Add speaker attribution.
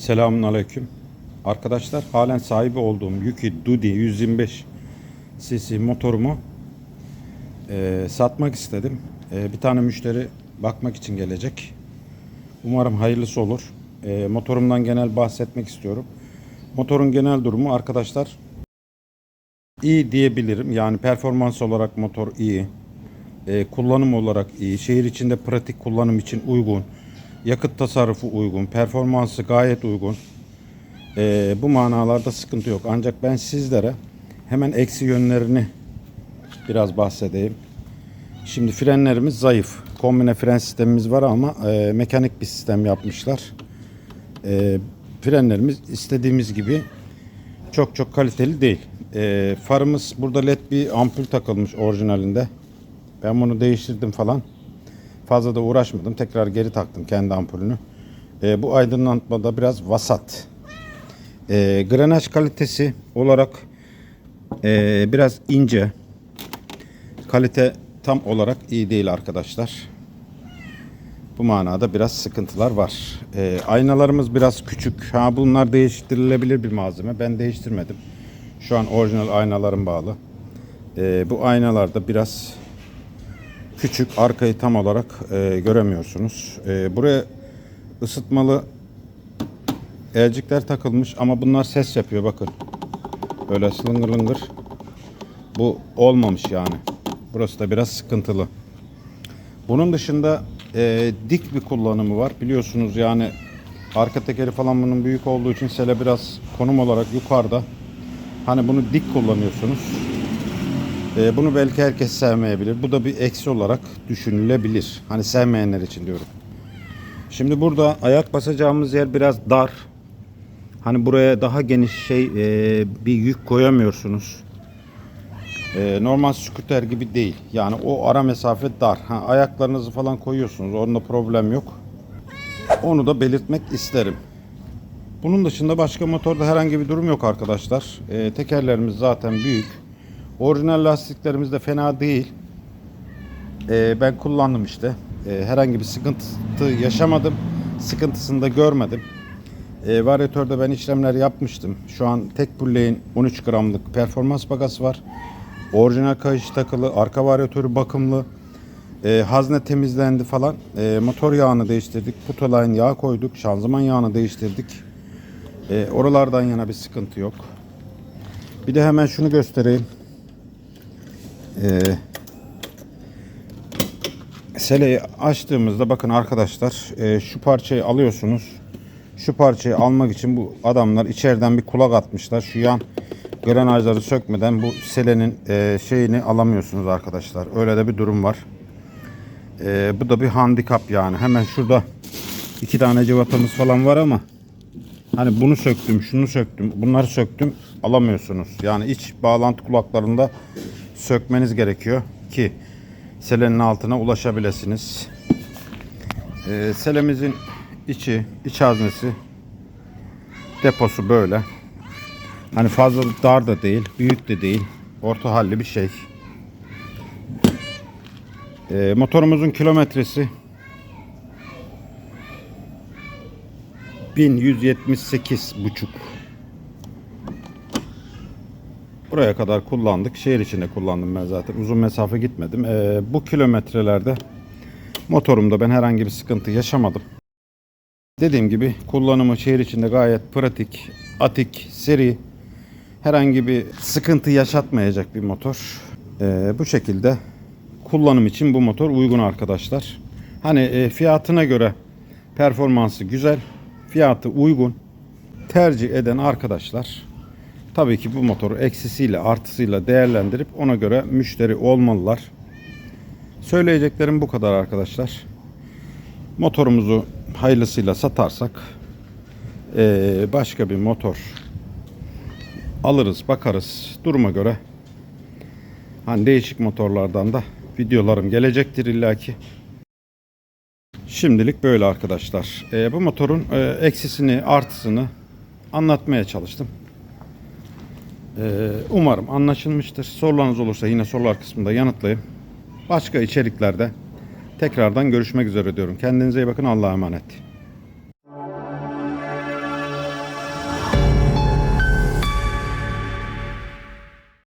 Speaker 1: Selamun Aleyküm. Arkadaşlar halen sahibi olduğum Yuki Dudi 125 cc motorumu e, satmak istedim. E, bir tane müşteri bakmak için gelecek. Umarım hayırlısı olur. E, motorumdan genel bahsetmek istiyorum. Motorun genel durumu arkadaşlar iyi diyebilirim. Yani performans olarak motor iyi. E, kullanım olarak iyi. Şehir içinde pratik kullanım için uygun. Yakıt tasarrufu uygun. Performansı gayet uygun. E, bu manalarda sıkıntı yok. Ancak ben sizlere hemen eksi yönlerini biraz bahsedeyim. Şimdi frenlerimiz zayıf. Kombine fren sistemimiz var ama e, mekanik bir sistem yapmışlar. E, frenlerimiz istediğimiz gibi çok çok kaliteli değil. E, farımız burada led bir ampul takılmış orijinalinde. Ben bunu değiştirdim falan. Fazla da uğraşmadım. Tekrar geri taktım kendi ampulünü. E, bu aydınlatmada biraz vasat. E, granaj kalitesi olarak e, biraz ince. Kalite tam olarak iyi değil arkadaşlar. Bu manada biraz sıkıntılar var. E, aynalarımız biraz küçük. Ha bunlar değiştirilebilir bir malzeme. Ben değiştirmedim. Şu an orijinal aynalarım bağlı. E, bu aynalarda biraz küçük. Arkayı tam olarak e, göremiyorsunuz. E, buraya ısıtmalı elcikler takılmış ama bunlar ses yapıyor bakın. Böyle lıngır lıngır. Bu olmamış yani. Burası da biraz sıkıntılı. Bunun dışında e, dik bir kullanımı var. Biliyorsunuz yani arka tekeri falan bunun büyük olduğu için sele biraz konum olarak yukarıda. Hani bunu dik kullanıyorsunuz. E, bunu belki herkes sevmeyebilir. Bu da bir eksi olarak düşünülebilir. Hani sevmeyenler için diyorum. Şimdi burada ayak basacağımız yer biraz dar. Hani buraya daha geniş şey e, bir yük koyamıyorsunuz. E, normal scooter gibi değil. Yani o ara mesafe dar. Ha, ayaklarınızı falan koyuyorsunuz. Onda problem yok. Onu da belirtmek isterim. Bunun dışında başka motorda herhangi bir durum yok arkadaşlar. E, tekerlerimiz zaten büyük. Orijinal lastiklerimiz de fena değil. E, ben kullandım işte. E, herhangi bir sıkıntı yaşamadım. Sıkıntısını da görmedim. E, varyatörde ben işlemler yapmıştım. Şu an tek pulleyin 13 gramlık performans bagası var. Orijinal kayış takılı, arka varyatörü bakımlı. E, hazne temizlendi falan. E, motor yağını değiştirdik. Putaline yağ koyduk. Şanzıman yağını değiştirdik. E, oralardan yana bir sıkıntı yok. Bir de hemen şunu göstereyim. E, seleyi açtığımızda bakın arkadaşlar e, şu parçayı alıyorsunuz. Şu parçayı almak için bu adamlar içeriden bir kulak atmışlar. Şu yan granajları sökmeden bu selenin e, şeyini alamıyorsunuz arkadaşlar. Öyle de bir durum var. E, bu da bir handikap yani. Hemen şurada iki tane cıvatamız falan var ama hani bunu söktüm, şunu söktüm, bunları söktüm alamıyorsunuz. Yani iç bağlantı kulaklarında sökmeniz gerekiyor ki selenin altına ulaşabilirsiniz. E, selemizin içi, iç haznesi deposu böyle. Hani fazla dar da değil, büyük de değil. Orta halli bir şey. Ee, motorumuzun kilometresi 1178 buçuk. Buraya kadar kullandık. Şehir içinde kullandım ben zaten. Uzun mesafe gitmedim. Ee, bu kilometrelerde motorumda ben herhangi bir sıkıntı yaşamadım. Dediğim gibi kullanımı şehir içinde gayet pratik, atik, seri, herhangi bir sıkıntı yaşatmayacak bir motor. Ee, bu şekilde kullanım için bu motor uygun arkadaşlar. Hani e, fiyatına göre performansı güzel, fiyatı uygun. Tercih eden arkadaşlar tabii ki bu motoru eksisiyle artısıyla değerlendirip ona göre müşteri olmalılar. Söyleyeceklerim bu kadar arkadaşlar. Motorumuzu hayırlısıyla satarsak eee, başka bir motor alırız bakarız duruma göre hani değişik motorlardan da videolarım gelecektir illaki. Şimdilik böyle arkadaşlar. Eee, bu motorun eee, eksisini artısını anlatmaya çalıştım. Eee, umarım anlaşılmıştır. Sorularınız olursa yine sorular kısmında yanıtlayayım. Başka içeriklerde tekrardan görüşmek üzere diyorum. Kendinize iyi bakın. Allah'a emanet.